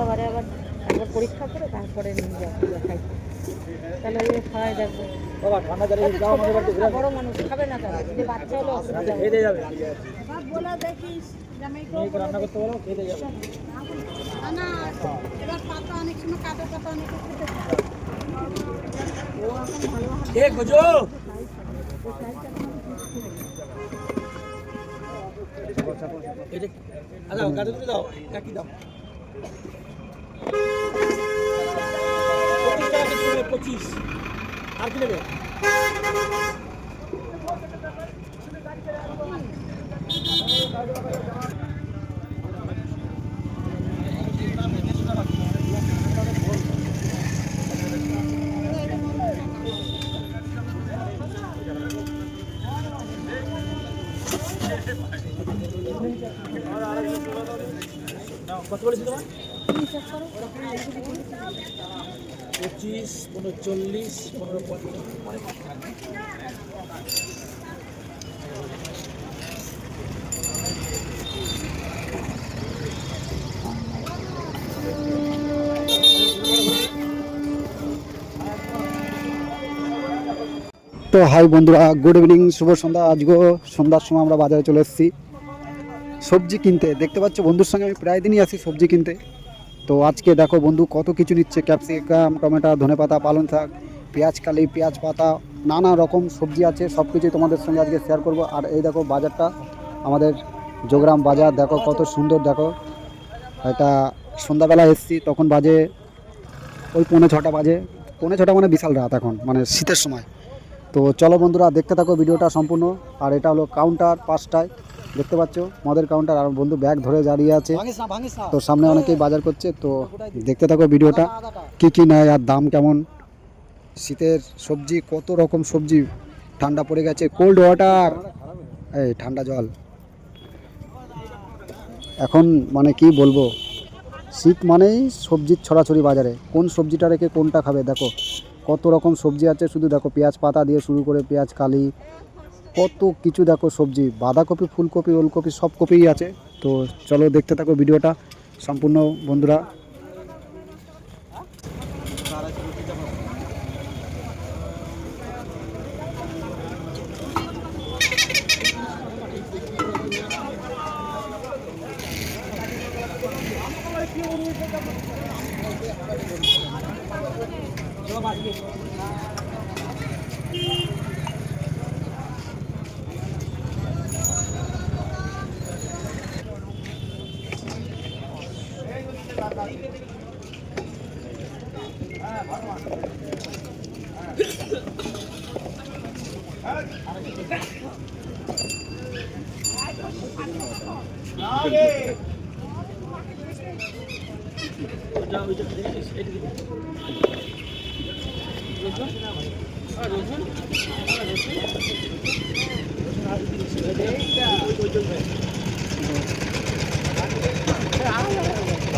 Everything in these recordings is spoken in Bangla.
সপ্তাহবারে আবার একবার পরীক্ষা করে তারপরে নিয়ে যাব দেখাইতে তাহলে ওই খাওয়াই দেখব বাবা ঠান্ডা জায়গায় যাও ছোট আমাদের বাড়িতে ঘুরে বড় মানুষ খাবে না তারা যদি বাচ্চা হলে অসুবিধা খেয়ে যাবে। বলে দেখিস রান্না করতে বলো খেয়ে যাবে। না এবার পাতা অনেক সময় কাটা পাতা অনেক এ গুজো এই যে আচ্ছা গাড়ি দাও একই দাম পঁচিশ আর কি নেবে কত বলেছি তোমার? পঁচিশ, পনেরো তো হাই বন্ধুরা গুড ইভিনিং শুভ সন্ধ্যা। আজকেও সন্ধ্যার সময় আমরা বাজারে চলে এসেছি। সবজি কিনতে। দেখতে পাচ্ছ বন্ধুর সঙ্গে আমি প্রায় দিনই আসি সবজি কিনতে। তো আজকে দেখো বন্ধু, কত কিছু নিচ্ছে ক্যাপসিকাম টমেটো ধনেপাতা পালং শাক, পেঁয়াজ, কালি, পেঁয়াজ পাতা, নানা রকম সবজি আছে সব কিছুই তোমাদের সঙ্গে আজকে শেয়ার করব। আর এই দেখো বাজারটা, আমাদের যোগরাম বাজার, দেখো কত সুন্দর, দেখো। এটা সন্ধ্যাবেলা এসেছি, তখন বাজে, ওই পৌনে ছটা বাজে। পৌনে ছটা মানে বিশাল রাত এখন মানে শীতের সময়। তো চলো বন্ধুরা, দেখতে থাকো ভিডিওটা সম্পূর্ণ। আর এটা হলো কাউন্টার পাঁচটায়। দেখতে পাচ্ছ? মদের কাউন্টার আর বন্ধু ব্যাগ ধরে দাঁড়িয়ে আছে। তো সামনে অনেকেই বাজার করছে তো দেখতে থাকো ভিডিওটা। কি কি নেয় আর দাম কেমন? শীতের সবজি কত রকম সবজি? ঠান্ডা পড়ে গেছে কোল্ড ওয়াটার এই ঠান্ডা জল। এখন মানে কি বলব? শীত মানেই সবজির ছড়াছড়ি বাজারে। কোন সবজিটা রেখে কোনটা খাবে? দেখো কত রকম সবজি আছে শুধু দেখো পেঁয়াজ পাতা দিয়ে শুরু করে পেঁয়াজ কালি কত কিছু দেখো, সবজি, বাঁধাকপি, ফুলকপি, ওলকপি, সব কপিই আছে। তো চলো দেখতে থাকো ভিডিওটা। সম্পূর্ণ বন্ধুরা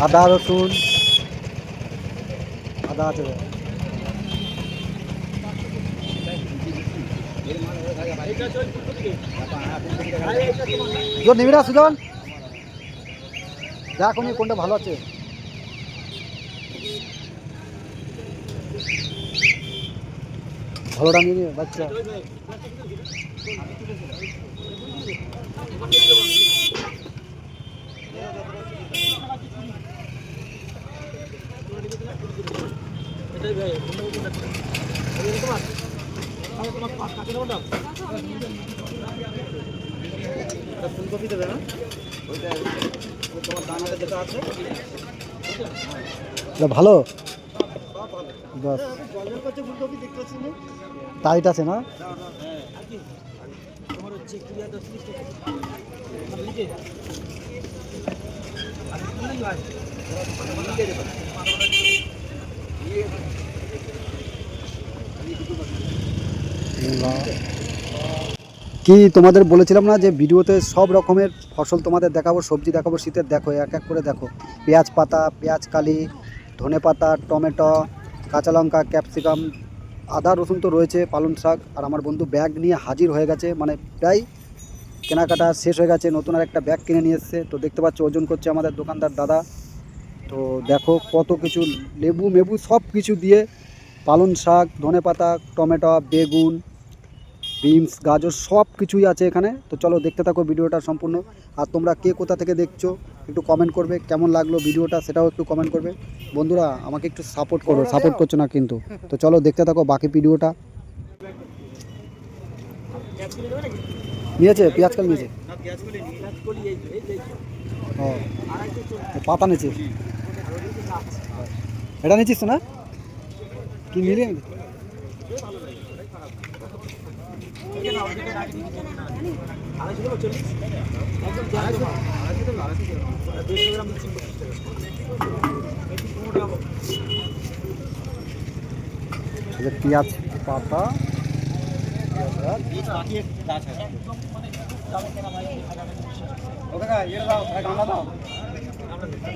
আদা রসুন। আদা আছে। জোর নিবি না সুজন? দেখ উনি কোনটা ভালো আছে। ভালোটা নিয়ে বাচ্চা এটাই ভাই এটা তোমার আমি তোমার পাঁচ টাকা দেবো না এটা ফুলকপি দেবে না ওইটা ওই তোমার দানাতে যেটা আছে ভালো। বাস। টাইট আছে না? তোমার কি তোমাদের বলেছিলাম না যে ভিডিওতে সব রকমের ফসল তোমাদের দেখাবো, সবজি দেখাবো, শীতের দেখো, এক এক করে দেখো। পেঁয়াজ পাতা, পেঁয়াজ কালি, ধনে পাতা, টমেটো, কাঁচা লঙ্কা, ক্যাপসিকাম, আদা, রসুন তো রয়েছে, পালং শাক। আর আমার বন্ধু ব্যাগ নিয়ে হাজির হয়ে গেছে মানে প্রায় কেনাকাটা শেষ হয়ে গেছে, নতুন আর একটা ব্যাগ কিনে নিয়ে এসছে। তো দেখতে পাচ্ছ, ওজন করছে আমাদের দোকানদার দাদা। তো দেখো কত কিছু, লেবু মেবু সব কিছু দিয়ে পালং শাক, ধনে পাতা, টমেটো, বেগুন বিনস, গাজর সব কিছুই আছে এখানে। তো চলো দেখতে থাকো ভিডিওটা সম্পূর্ণ। আর তোমরা কে কোথা থেকে দেখছ, একটু কমেন্ট করবে, কেমন লাগল ভিডিওটা সেটাও একটু কমেন্ট করবে। বন্ধুরা, আমাকে একটু সাপোর্ট করো সাপোর্ট করছ না কিন্তু। তো চলো দেখতে থাকো বাকি ভিডিওটা। নিয়েছে, পেঁয়াজ কাল নিয়েছে। ও পাতা নিয়েছে। এটা নিয়েছিস তো না? কি নিলে? পেঁয়াজ দেবো। আড়াইশো দেবো, আড়াইশো দেবো। আর দুইশো গ্রাম দিচ্ছি পঁচিশ টাকা। একটু পনেরো টাকা। এই যে পেঁয়াজ পাতা বীজ বাকি এক গাছ আছে। একদম মানে খুব দামে কেনা ভাই, দেখা যাবে বিশ্বাস করো। ও কাকা এটা দাও গামলা দাও আমরা দেখি।